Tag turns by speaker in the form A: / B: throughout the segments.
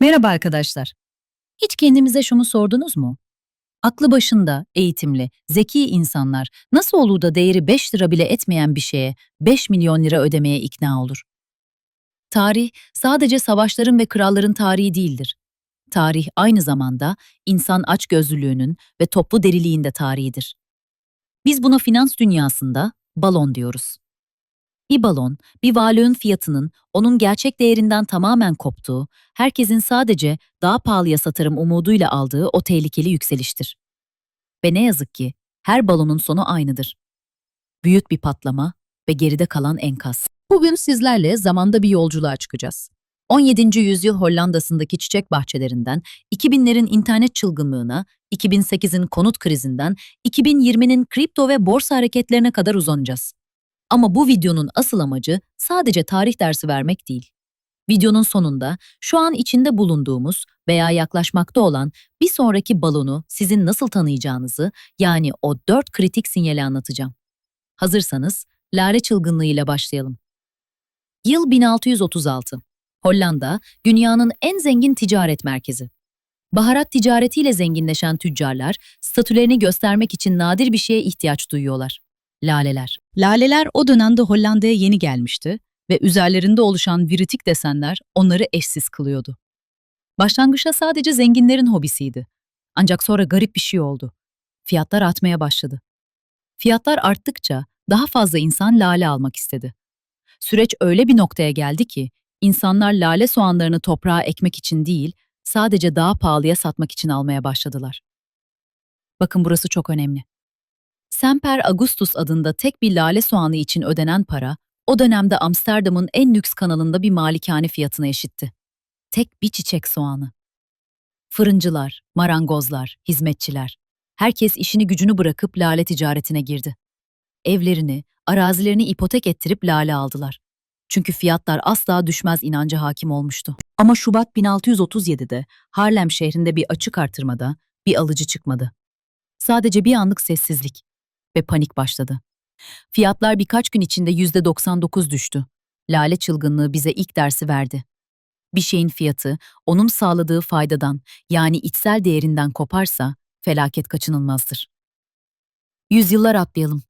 A: Merhaba arkadaşlar. Hiç kendimize şunu sordunuz mu? Aklı başında, eğitimli, zeki insanlar nasıl olur da değeri 5 lira bile etmeyen bir şeye 5 milyon lira ödemeye ikna olur? Tarih sadece savaşların ve kralların tarihi değildir. Tarih aynı zamanda insan açgözlülüğünün ve toplu deliliğin de tarihidir. Biz buna finans dünyasında balon diyoruz. Bir balon, bir varlığın fiyatının onun gerçek değerinden tamamen koptuğu, herkesin sadece daha pahalıya satarım umuduyla aldığı o tehlikeli yükseliştir. Ve ne yazık ki her balonun sonu aynıdır. Büyük bir patlama ve geride kalan enkaz. Bugün sizlerle zamanda bir yolculuğa çıkacağız. 17. yüzyıl Hollanda'sındaki çiçek bahçelerinden, 2000'lerin internet çılgınlığına, 2008'in konut krizinden, 2020'nin kripto ve borsa hareketlerine kadar uzanacağız. Ama bu videonun asıl amacı sadece tarih dersi vermek değil. Videonun sonunda şu an içinde bulunduğumuz veya yaklaşmakta olan bir sonraki balonu sizin nasıl tanıyacağınızı yani o dört kritik sinyali anlatacağım. Hazırsanız lale çılgınlığı ile başlayalım. Yıl 1636. Hollanda, dünyanın en zengin ticaret merkezi. Baharat ticaretiyle zenginleşen tüccarlar, statülerini göstermek için nadir bir şeye ihtiyaç duyuyorlar. Laleler. Laleler o dönemde Hollanda'ya yeni gelmişti ve üzerlerinde oluşan viritik desenler onları eşsiz kılıyordu. Başlangıçta sadece zenginlerin hobisiydi. Ancak sonra garip bir şey oldu. Fiyatlar artmaya başladı. Fiyatlar arttıkça daha fazla insan lale almak istedi. Süreç öyle bir noktaya geldi ki insanlar lale soğanlarını toprağa ekmek için değil, sadece daha pahalıya satmak için almaya başladılar. Bakın burası çok önemli. Semper Augustus adında tek bir lale soğanı için ödenen para, o dönemde Amsterdam'ın en lüks kanalında bir malikane fiyatına eşitti. Tek bir çiçek soğanı. Fırıncılar, marangozlar, hizmetçiler, herkes işini gücünü bırakıp lale ticaretine girdi. Evlerini, arazilerini ipotek ettirip lale aldılar. Çünkü fiyatlar asla düşmez inancı hakim olmuştu. Ama Şubat 1637'de Harlem şehrinde bir açık artırmada bir alıcı çıkmadı. Sadece bir anlık sessizlik ve panik başladı. Fiyatlar birkaç gün içinde %99 düştü. Lale çılgınlığı bize ilk dersi verdi. Bir şeyin fiyatı onun sağladığı faydadan yani içsel değerinden koparsa felaket kaçınılmazdır. Yüzyıllar atlayalım.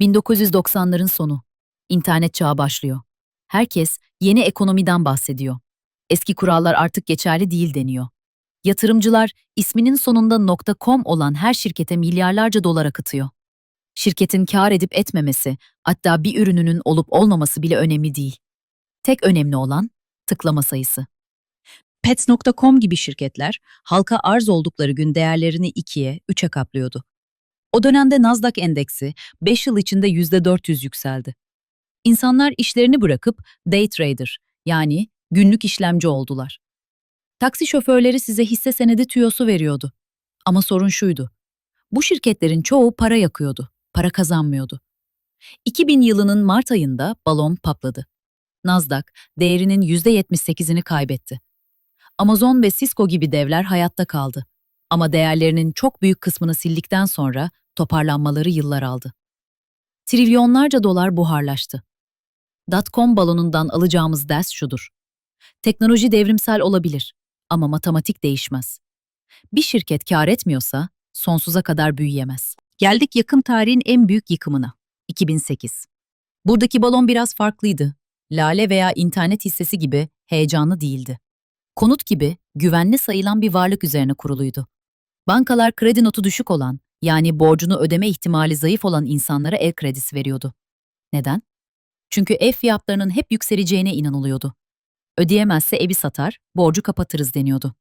A: 1990'ların sonu. İnternet çağı başlıyor. Herkes yeni ekonomiden bahsediyor. Eski kurallar artık geçerli değil deniyor. Yatırımcılar isminin sonunda .com olan her şirkete milyarlarca dolar akıtıyor. Şirketin kar edip etmemesi, hatta bir ürününün olup olmaması bile önemli değil. Tek önemli olan tıklama sayısı. Pets.com gibi şirketler halka arz oldukları gün değerlerini ikiye, üçe kaplıyordu. O dönemde Nasdaq endeksi 5 yıl içinde %400 yükseldi. İnsanlar işlerini bırakıp day trader yani günlük işlemci oldular. Taksi şoförleri size hisse senedi tüyosu veriyordu. Ama sorun şuydu. Bu şirketlerin çoğu para yakıyordu, para kazanmıyordu. 2000 yılının Mart ayında balon patladı. Nasdaq değerinin %78'ini kaybetti. Amazon ve Cisco gibi devler hayatta kaldı. Ama değerlerinin çok büyük kısmını sildikten sonra toparlanmaları yıllar aldı. Trilyonlarca dolar buharlaştı. Dotcom balonundan alacağımız ders şudur. Teknoloji devrimsel olabilir ama matematik değişmez. Bir şirket kar etmiyorsa sonsuza kadar büyüyemez. Geldik yakın tarihin en büyük yıkımına. 2008. Buradaki balon biraz farklıydı. Lale veya internet hissesi gibi heyecanlı değildi. Konut gibi güvenli sayılan bir varlık üzerine kuruluydu. Bankalar kredi notu düşük olan, yani borcunu ödeme ihtimali zayıf olan insanlara ev kredisi veriyordu. Neden? Çünkü ev fiyatlarının hep yükseleceğine inanılıyordu. Ödeyemezse evi satar, borcu kapatırız deniyordu.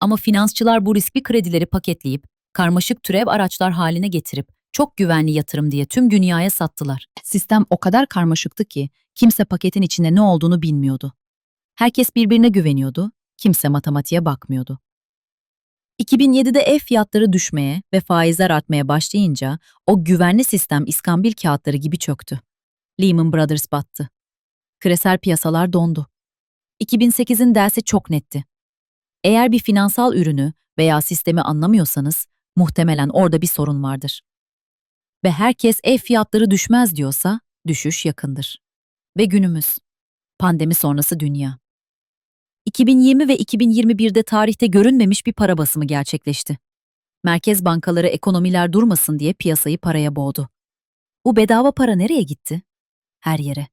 A: Ama finansçılar bu riskli kredileri paketleyip, karmaşık türev araçlar haline getirip, çok güvenli yatırım diye tüm dünyaya sattılar. Sistem o kadar karmaşıktı ki, kimse paketin içinde ne olduğunu bilmiyordu. Herkes birbirine güveniyordu, kimse matematiğe bakmıyordu. 2007'de ev fiyatları düşmeye ve faizler artmaya başlayınca o güvenli sistem iskambil kağıtları gibi çöktü. Lehman Brothers battı. Küresel piyasalar dondu. 2008'in dersi çok netti. Eğer bir finansal ürünü veya sistemi anlamıyorsanız muhtemelen orada bir sorun vardır. Ve herkes ev fiyatları düşmez diyorsa düşüş yakındır. Ve günümüz. Pandemi sonrası dünya. 2020 ve 2021'de tarihte görünmemiş bir para basımı gerçekleşti. Merkez bankaları ekonomiler durmasın diye piyasayı paraya boğdu. Bu bedava para nereye gitti? Her yere.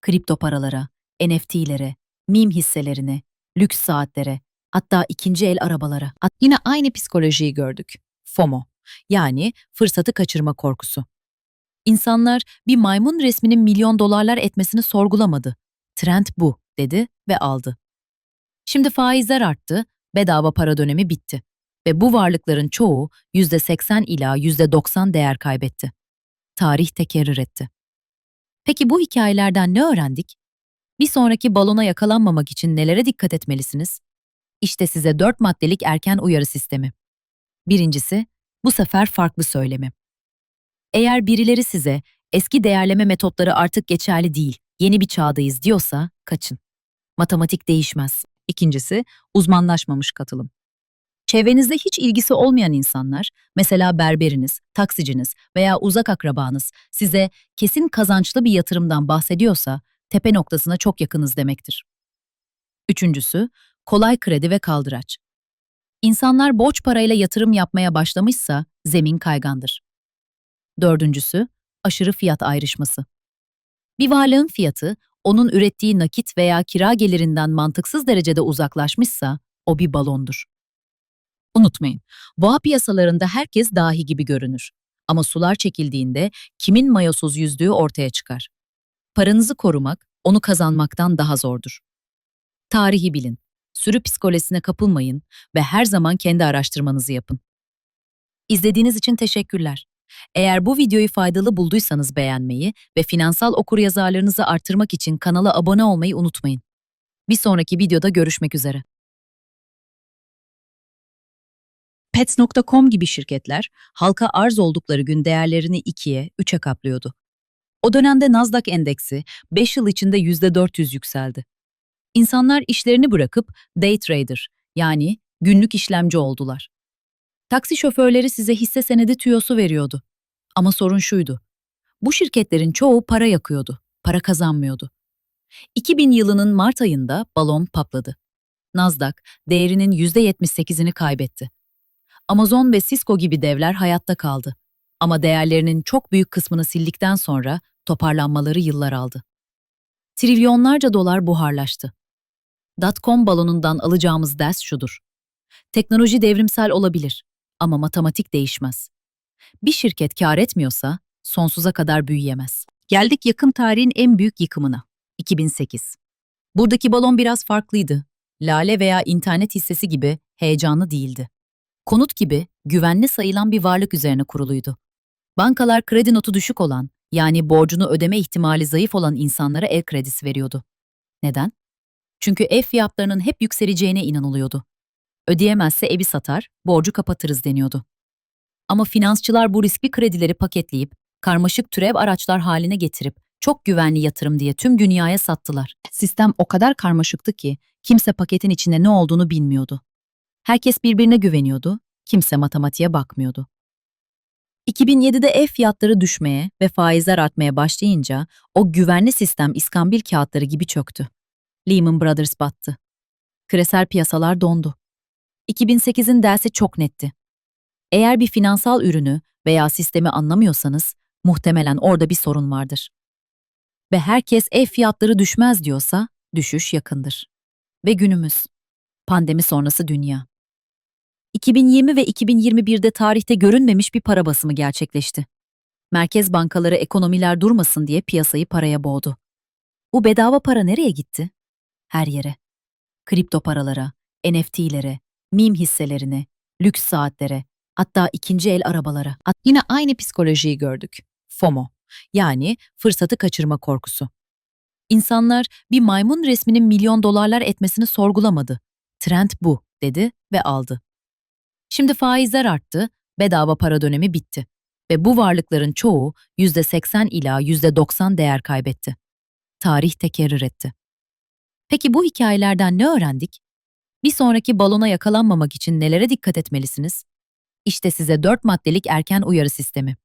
A: Kripto paralara, NFT'lere, meme hisselerine, lüks saatlere, hatta ikinci el arabalara. Yine aynı psikolojiyi gördük. FOMO, yani fırsatı kaçırma korkusu. İnsanlar bir maymun resminin milyon dolarlar etmesini sorgulamadı. Trend bu, dedi ve aldı. Şimdi faizler arttı, bedava para dönemi bitti. Ve bu varlıkların çoğu %80 ila %90 değer kaybetti. Tarih tekerrür etti. Peki bu hikayelerden ne öğrendik? Bir sonraki balona yakalanmamak için nelere dikkat etmelisiniz? İşte size dört maddelik erken uyarı sistemi. Birincisi, bu sefer farklı söylemi. Eğer birileri size eski değerleme metotları artık geçerli değil, yeni bir çağdayız diyorsa kaçın. Matematik değişmez. İkincisi, uzmanlaşmamış katılım. Çevrenizde hiç ilgisi olmayan insanlar, mesela berberiniz, taksiciniz veya uzak akrabanız size kesin kazançlı bir yatırımdan bahsediyorsa tepe noktasına çok yakınız demektir. Üçüncüsü, kolay kredi ve kaldıraç. İnsanlar borç parayla yatırım yapmaya başlamışsa zemin kaygandır. Dördüncüsü, aşırı fiyat ayrışması. Bir varlığın fiyatı, onun ürettiği nakit veya kira gelirinden mantıksız derecede uzaklaşmışsa, o bir balondur. Unutmayın, boğa piyasalarında herkes dahi gibi görünür. Ama sular çekildiğinde kimin mayosuz yüzdüğü ortaya çıkar. Paranızı korumak, onu kazanmaktan daha zordur. Tarihi bilin, sürü psikolojisine kapılmayın ve her zaman kendi araştırmanızı yapın. İzlediğiniz için teşekkürler. Eğer bu videoyu faydalı bulduysanız beğenmeyi ve finansal okuryazarlığınızı artırmak için kanala abone olmayı unutmayın. Bir sonraki videoda görüşmek üzere. Pets.com gibi şirketler halka arz oldukları gün değerlerini 2'ye, 3'e katlıyordu. O dönemde Nasdaq endeksi 5 yıl içinde %400 yükseldi. İnsanlar işlerini bırakıp day trader yani günlük işlemci oldular. Taksi şoförleri size hisse senedi tüyosu veriyordu. Ama sorun şuydu. Bu şirketlerin çoğu para yakıyordu, para kazanmıyordu. 2000 yılının Mart ayında balon patladı. Nasdaq değerinin %78'ini kaybetti. Amazon ve Cisco gibi devler hayatta kaldı. Ama değerlerinin çok büyük kısmını sildikten sonra toparlanmaları yıllar aldı. Trilyonlarca dolar buharlaştı. Dotcom balonundan alacağımız ders şudur. Teknoloji devrimsel olabilir ama matematik değişmez. Bir şirket kar etmiyorsa sonsuza kadar büyüyemez. Geldik yakın tarihin en büyük yıkımına. 2008. Buradaki balon biraz farklıydı. Lale veya internet hissesi gibi heyecanlı değildi. Konut gibi güvenli sayılan bir varlık üzerine kuruluydu. Bankalar kredi notu düşük olan, yani borcunu ödeme ihtimali zayıf olan insanlara ev kredisi veriyordu. Neden? Çünkü ev fiyatlarının hep yükseleceğine inanılıyordu. Ödeyemezse evi satar, borcu kapatırız deniyordu. Ama finansçılar bu riskli kredileri paketleyip, karmaşık türev araçlar haline getirip, çok güvenli yatırım diye tüm dünyaya sattılar. Sistem o kadar karmaşıktı ki, kimse paketin içinde ne olduğunu bilmiyordu. Herkes birbirine güveniyordu, kimse matematiğe bakmıyordu. 2007'de ev fiyatları düşmeye ve faizler artmaya başlayınca o güvenli sistem iskambil kağıtları gibi çöktü. Lehman Brothers battı. Küresel piyasalar dondu. 2008'in dersi çok netti. Eğer bir finansal ürünü veya sistemi anlamıyorsanız muhtemelen orada bir sorun vardır. Ve herkes ev fiyatları düşmez diyorsa düşüş yakındır. Ve günümüz. Pandemi sonrası dünya. 2020 ve 2021'de tarihte görünmemiş bir para basımı gerçekleşti. Merkez bankaları ekonomiler durmasın diye piyasayı paraya boğdu. Bu bedava para nereye gitti? Her yere. Kripto paralara, NFT'lere, meme hisselerine, lüks saatlere, hatta ikinci el arabalara. Yine aynı psikolojiyi gördük. FOMO, yani fırsatı kaçırma korkusu. İnsanlar bir maymun resminin milyon dolarlar etmesini sorgulamadı. Trend bu, dedi ve aldı. Şimdi faizler arttı, bedava para dönemi bitti. Ve bu varlıkların çoğu %80 ila %90 değer kaybetti. Tarih tekerrür etti. Peki bu hikayelerden ne öğrendik? Bir sonraki balona yakalanmamak için nelere dikkat etmelisiniz? İşte size dört maddelik erken uyarı sistemi.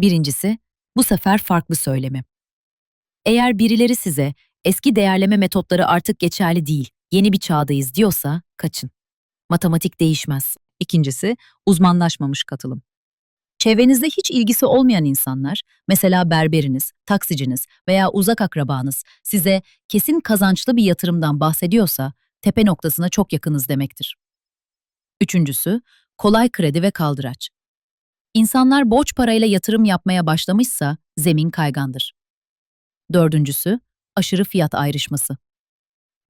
A: Birincisi, bu sefer farklı söylemi. Eğer birileri size eski değerleme metotları artık geçerli değil, yeni bir çağdayız diyorsa kaçın. Matematik değişmez. İkincisi, uzmanlaşmamış katılım. Çevrenizde hiç ilgisi olmayan insanlar, mesela berberiniz, taksiciniz veya uzak akrabanız size kesin kazançlı bir yatırımdan bahsediyorsa tepe noktasına çok yakınız demektir. Üçüncüsü, kolay kredi ve kaldıraç. İnsanlar borç parayla yatırım yapmaya başlamışsa zemin kaygandır. Dördüncüsü, aşırı fiyat ayrışması.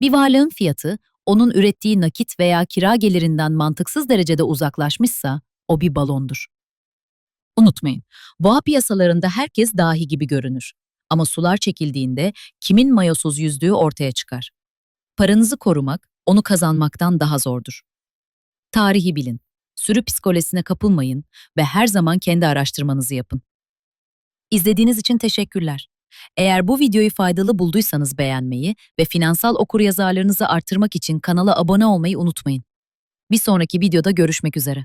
A: Bir varlığın fiyatı, onun ürettiği nakit veya kira gelirinden mantıksız derecede uzaklaşmışsa, o bir balondur. Unutmayın, boğa piyasalarında herkes dahi gibi görünür. Ama sular çekildiğinde kimin mayosuz yüzdüğü ortaya çıkar. Paranızı korumak, onu kazanmaktan daha zordur. Tarihi bilin, sürü psikolojisine kapılmayın ve her zaman kendi araştırmanızı yapın. İzlediğiniz için teşekkürler. Eğer bu videoyu faydalı bulduysanız beğenmeyi ve finansal okuryazarlarınızı artırmak için kanala abone olmayı unutmayın. Bir sonraki videoda görüşmek üzere.